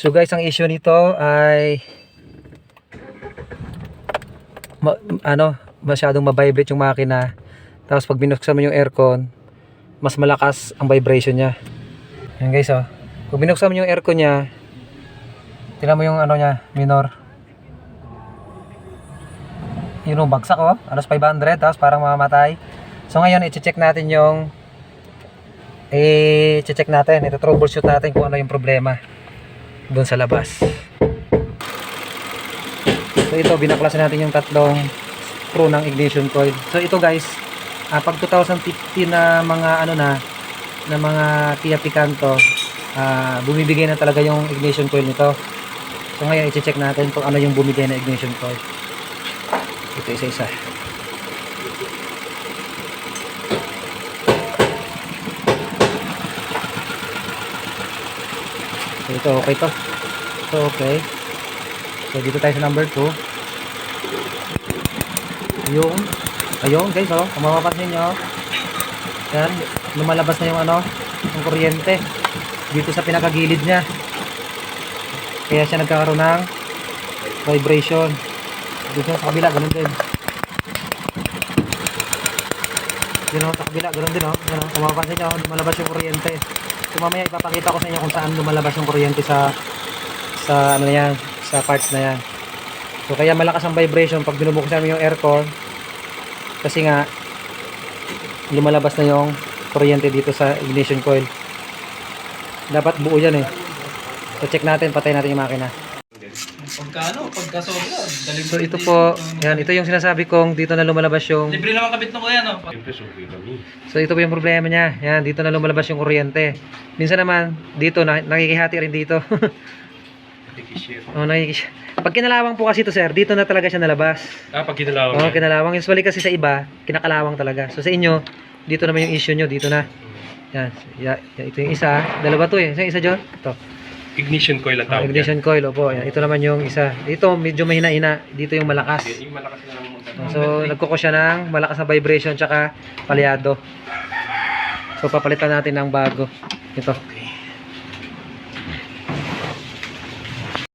So guys, ang issue nito ay ma- ano, masyadong ma-vibrate yung makina. Tapos pag binuksan mo yung aircon, mas malakas ang vibration niya. Yan guys, oh. Pag binuksan mo yung aircon niya, tingnan mo yung ano niya, minor. Yun yung bagsak, oh. Alos 500, tapos parang mamamatay. So ngayon, i-check natin yung i-check natin, ito troubleshoot natin kung ano yung problema doon sa labas. So ito, binaklasan natin yung tatlong screw ng ignition coil. So ito guys, ah, pag 2015 na mga ano na, na mga Kia Picanto, ah, bumibigay na talaga yung ignition coil nito. So ngayon, i-check natin kung ano yung bumigay na ignition coil. Ito isa-isa. So ito okay to. So okay. So dito tayo sa number 2. Yung ayun guys oh, kung mapapansin nyo. Yan, lumalabas na yung ano, yung kuryente dito sa pinakagilid niya. Kaya siya nagkakaroon ng vibration. Dito sa kabila, ganun din. Yun o, sa kabila, ganun din o. Yan o, kung mapapansin nyo, lumalabas yung kuryente. So mamaya ipapakita ko sa inyo kung saan lumalabas yung kuryente sa sa ano na yan, sa parts na yan. So kaya malakas ang vibration pag binubuksan mo yung aircon kasi nga lumalabas na yung kuryente dito sa ignition coil. Dapat buo yan eh. So check natin, patay natin yung makina. Pagka ano, pagka sobra, dali So ito po, yan, ito yung sinasabi kong dito na lumalabas yung Libre naman kabit ng kuya, no? So ito po yung problema niya. Yan, dito na lumalabas yung kuryente. Minsan naman, dito, na, nakikihati rin dito. oh, nakikis Pag kinalawang po kasi ito sir, dito na talaga siya nalabas. Ah, pag kinalawang Oo, yan. kinalawang. Usually kasi sa iba, kinakalawang talaga. So sa inyo, dito naman yung issue nyo, dito na. Yan, ya- yan, ito yung isa. Dalawa to eh. Isa, isa John? Ito. Ignition coil ang Oh, tawag ignition coil, opo. Yan. Ito naman yung isa. Ito, medyo mahina-hina. Dito yung malakas. yan. Yung malakas na lang mo. So, nagkuko siya ng malakas na vibration tsaka palyado. So, papalitan natin ng bago. Ito.